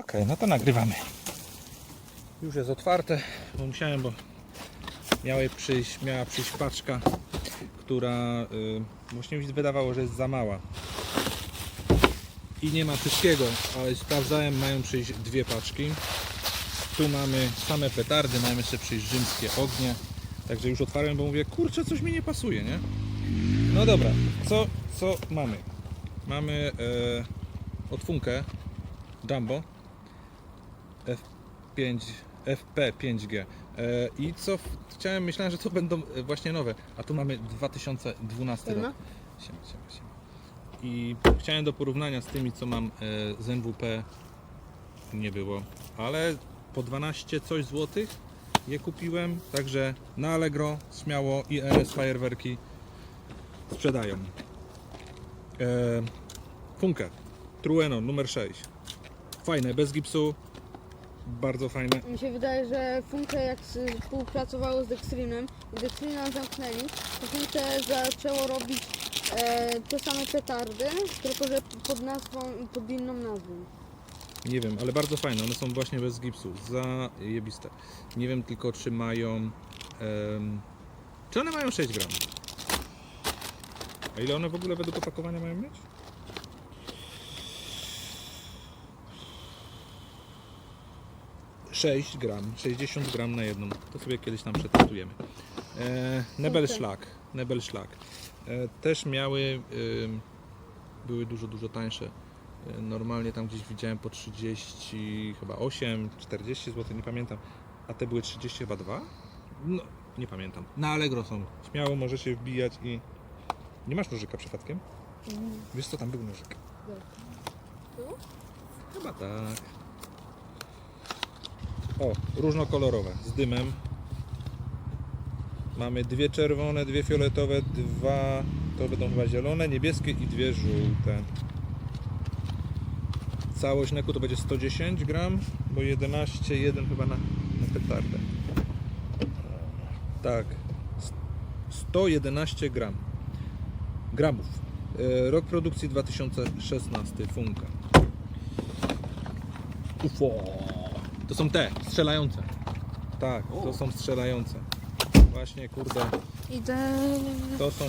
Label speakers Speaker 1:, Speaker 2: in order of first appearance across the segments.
Speaker 1: Okej, no to nagrywamy. Już jest otwarte, bo musiałem, bo miała przyjść, miała przyjść paczka, która y, właśnie mi się wydawało, że jest za mała. I nie ma wszystkiego, ale sprawdzałem, mają przyjść dwie paczki. Tu mamy same petardy, mają jeszcze przyjść rzymskie ognie. Także już otwarłem, bo mówię, kurczę, coś mi nie pasuje, nie? No dobra, co, co mamy? Mamy e, otwunkę Jumbo F5, FP5G. E, I co w- chciałem, myślałem, że to będą e, właśnie nowe, a tu mamy 2012
Speaker 2: Siema.
Speaker 1: rok. Siema, siema, siema. I chciałem do porównania z tymi, co mam e, z NWP, nie było, ale po 12 coś złotych je kupiłem, także na Allegro śmiało i RS Fajerwerki sprzedają. E, Funkę Trueno numer 6. Fajne, bez gipsu. Bardzo fajne.
Speaker 2: Mi się wydaje, że Funke jak współpracowało z Dextrinem i Dextrina zamknęli, to Funke zaczęło robić e, te same petardy, tylko że pod nazwą, pod inną nazwą.
Speaker 1: Nie wiem, ale bardzo fajne. One są właśnie bez gipsu. Zajebiste. Nie wiem tylko, czy mają. em, czy one mają 6 gram? A ile one w ogóle według opakowania mają mieć? Sześć gram, 60 gram na jedną. To sobie kiedyś tam przetestujemy. E, Nebel
Speaker 2: Okej.
Speaker 1: Szlak. Nebel Szlak. E, też miały, ym, były dużo, dużo tańsze. E, Normalnie tam gdzieś widziałem po 30, chyba 8, 40 zł, nie pamiętam. A te były 30 chyba 2? No, nie pamiętam. Na Allegro są. Śmiało możecie wbijać i... Nie masz nożyka przypadkiem? Wiesz co, tam był nożyk.
Speaker 2: Tu?
Speaker 1: Chyba tak. O, różnokolorowe, z dymem. Mamy dwie czerwone, dwie fioletowe, dwa, to będą chyba zielone, niebieskie i dwie żółte. Całość neku to będzie 110 gram, bo 11, 1 chyba na, na petardę. Tak, 111 gram. Gramów. E, Rok produkcji 2016, Funka. UFO. To są te, strzelające. Tak, to są strzelające. Właśnie, kurde,
Speaker 2: Idę...
Speaker 1: to są... e,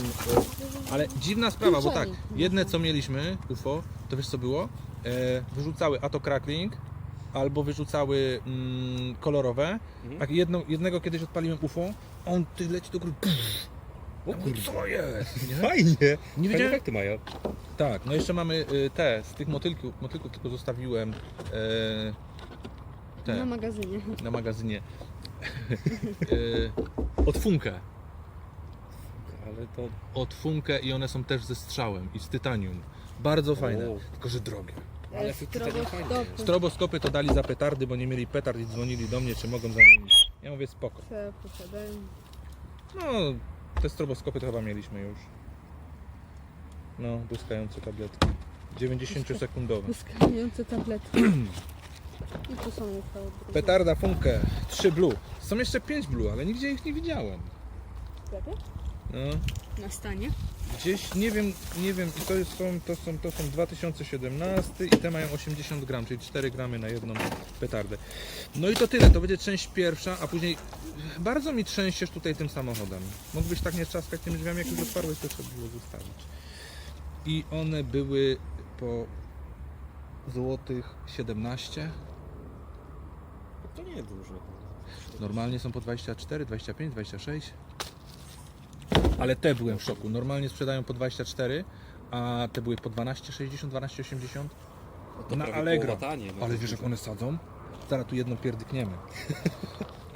Speaker 1: Ale dziwna sprawa, bo tak, jedne co mieliśmy, UFO, to wiesz co było? E, wyrzucały a to crackling, albo wyrzucały mm, kolorowe.
Speaker 3: Mhm.
Speaker 1: A jedno, jednego kiedyś odpaliłem UFO, on ty leci do góry.
Speaker 3: O kurde.
Speaker 1: Co jest? Nie?
Speaker 3: Fajnie.
Speaker 1: Nie
Speaker 3: Fajne
Speaker 1: wiedziałem.
Speaker 3: efekty mają.
Speaker 1: Tak, no jeszcze mamy y, te, z tych motylków, motylków tylko zostawiłem e, te
Speaker 2: Na magazynie.
Speaker 1: na magazynie. y, od Funkę.
Speaker 3: Ale to...
Speaker 1: Od Funkę i one są też ze strzałem i z tytanium. Bardzo fajne,
Speaker 3: O.
Speaker 1: tylko że drogie.
Speaker 3: Ale.
Speaker 2: Stroboskopy.
Speaker 1: Stroboskopy to dali za petardy, bo nie mieli petard i dzwonili do mnie, czy mogą zamienić. Ja mówię spoko.
Speaker 2: Se posiadają.
Speaker 1: No, te stroboskopy to chyba mieliśmy już. No, błyskające tabletki. 90-sekundowe.
Speaker 2: Wyskakujące tabletki. I tu są uchwały.
Speaker 1: Petarda Funkę, 3 blue. Są jeszcze 5 blue, ale nigdzie ich nie widziałem. No,
Speaker 2: Na stanie.
Speaker 1: gdzieś nie wiem, nie wiem, i to jest, są, to są, to są 2017 i te mają 80 gram, czyli 4 gramy na jedną petardę. No i to tyle, to będzie część pierwsza, a później bardzo mi trzęsiesz tutaj tym samochodem. Mógłbyś tak nie trzaskać tym drzwiami, jak już otwarłeś, to trzeba było zostawić. I one były po złotych 17.
Speaker 3: To nie dużo.
Speaker 1: Normalnie są po 24, 25, 26. Ale te byłem w szoku. Normalnie sprzedają po 24, a te były po 12,60, 12,80.
Speaker 3: To
Speaker 1: Na Allegro.
Speaker 3: połowa tanie, no
Speaker 1: Ale wiesz jak one sadzą? Zaraz tu jedno pierdykniemy.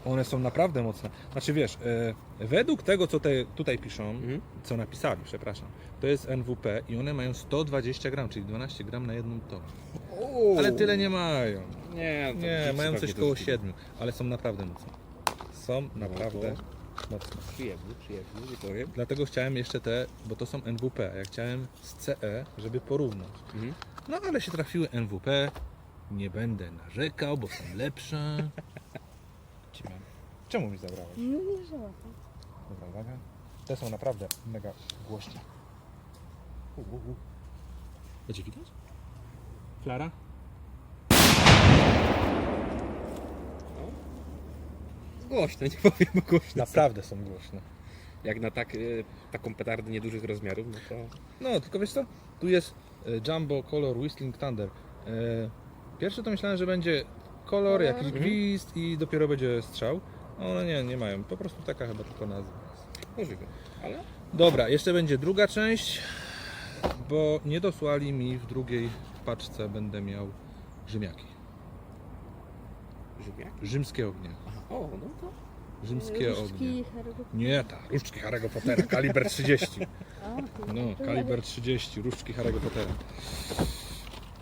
Speaker 1: One są naprawdę mocne. Znaczy wiesz, e, według tego co te tutaj piszą,
Speaker 3: Mhm.
Speaker 1: co napisali, przepraszam, to jest NWP i one mają 120 gram, czyli 12 gram na jedną tonę. Ale tyle nie mają.
Speaker 3: Nie, to
Speaker 1: Nie, mają coś koło
Speaker 3: kupią.
Speaker 1: 7, ale są naprawdę mocne. Są naprawdę mocne.
Speaker 3: Przyjemny, przyjemny, nie powiem.
Speaker 1: Dlatego chciałem jeszcze te, bo to są NWP, a ja chciałem z CE, żeby porównać.
Speaker 3: Mhm.
Speaker 1: No ale się trafiły NWP, nie będę narzekał, bo są lepsze. Czemu mi zabrałeś?
Speaker 2: No nie żała.
Speaker 1: Dobra, uwaga. Te są naprawdę mega głośne. U, u, u. Będzie widać? Klara?
Speaker 3: Głośne, nie powiem, bo głośne.
Speaker 1: Naprawdę są głośne.
Speaker 3: Jak na tak, y, taką petardę niedużych rozmiarów, no to...
Speaker 1: No, tylko wiesz co? Tu jest y, Jumbo Color Whistling Thunder. Y, e, Pierwszy to myślałem, że będzie kolor, jakiś
Speaker 3: mhm.
Speaker 1: gwizd i dopiero będzie strzał. A One nie, nie mają. Po prostu taka chyba tylko nazwa.
Speaker 3: Możliwe, ale...
Speaker 1: Dobra, jeszcze będzie druga część, bo nie dosłali mi w drugiej paczce będę miał Rzymiaki.
Speaker 3: żywiak.
Speaker 1: Rzymskie ognie.
Speaker 3: Aha, o, no to...
Speaker 1: Rzymskie ognie. Nie, ta, różdżki Harry'ego Pottera, kaliber 30.
Speaker 2: A, to-
Speaker 1: No,
Speaker 2: to
Speaker 1: kaliber 30, różdżki Harry'ego Pottera.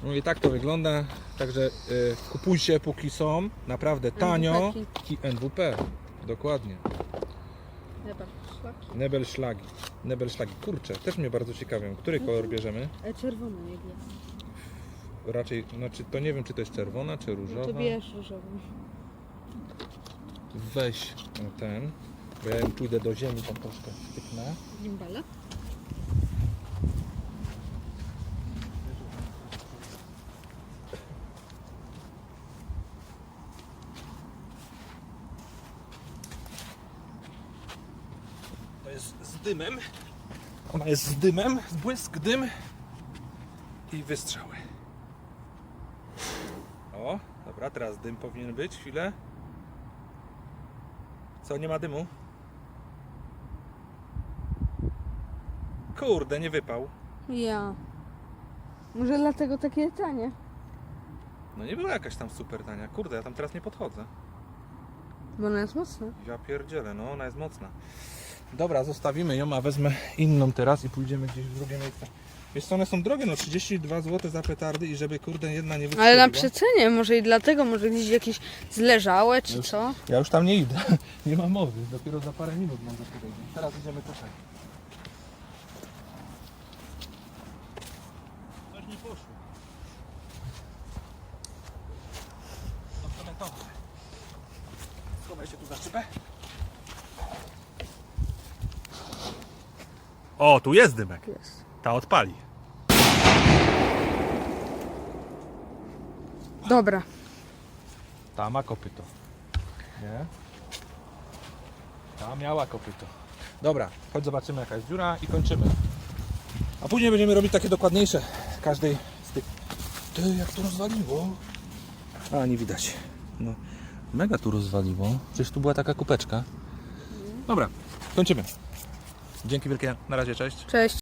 Speaker 1: No i tak to wygląda, także y, kupujcie póki są, naprawdę tanio
Speaker 2: NWP-ki.
Speaker 1: i NWP, dokładnie.
Speaker 2: Chyba, szlaki.
Speaker 1: Nebelszlagi, Nebelszlagi, kurczę, też mnie bardzo ciekawią, który kolor bierzemy?
Speaker 2: E, czerwony jak jest.
Speaker 1: Raczej, znaczy to nie wiem czy to jest czerwona czy
Speaker 2: No
Speaker 1: różowa.
Speaker 2: to bierz różową.
Speaker 1: Weź ten, bo ja im pójdę do ziemi, tam troszkę styknę.
Speaker 2: Gimbala.
Speaker 1: To jest z dymem. Ona jest z dymem, błysk, dym i wystrzały. O, dobra, teraz dym powinien być, chwilę. Co, nie ma dymu? Kurde, nie wypał.
Speaker 2: Ja. Może dlatego takie tanie.
Speaker 1: No nie była jakaś tam super tania. Kurde, ja tam teraz nie podchodzę.
Speaker 2: Bo ona jest mocna.
Speaker 1: Ja pierdzielę, no ona jest mocna. Dobra, zostawimy ją, a wezmę inną teraz i pójdziemy gdzieś w drugie miejsce. Wiesz co, one są drogie, no 32 zł za petardy i żeby kurde jedna nie wystrzeliła.
Speaker 2: Ale na przecenie, może i dlatego, może gdzieś jakieś zleżałe czy
Speaker 1: Już.
Speaker 2: co?
Speaker 1: Ja już tam nie idę, nie ma mowy, dopiero za parę minut mam za. Teraz idziemy tutaj. Coś nie poszło. Schowaj się tu za szybę. O, tu jest dymek.
Speaker 2: Jest.
Speaker 1: Ta odpali.
Speaker 2: Dobra.
Speaker 1: Ta ma kopyto. Nie? Ta miała kopyto. Dobra, chodź zobaczymy jaka jest dziura i kończymy. A później będziemy robić takie dokładniejsze każdej z tych. Ty, jak to rozwaliło? A, nie widać. No, mega tu rozwaliło. Przecież tu była taka kupeczka. Dobra, kończymy. Dzięki wielkie. Na razie, cześć.
Speaker 2: Cześć.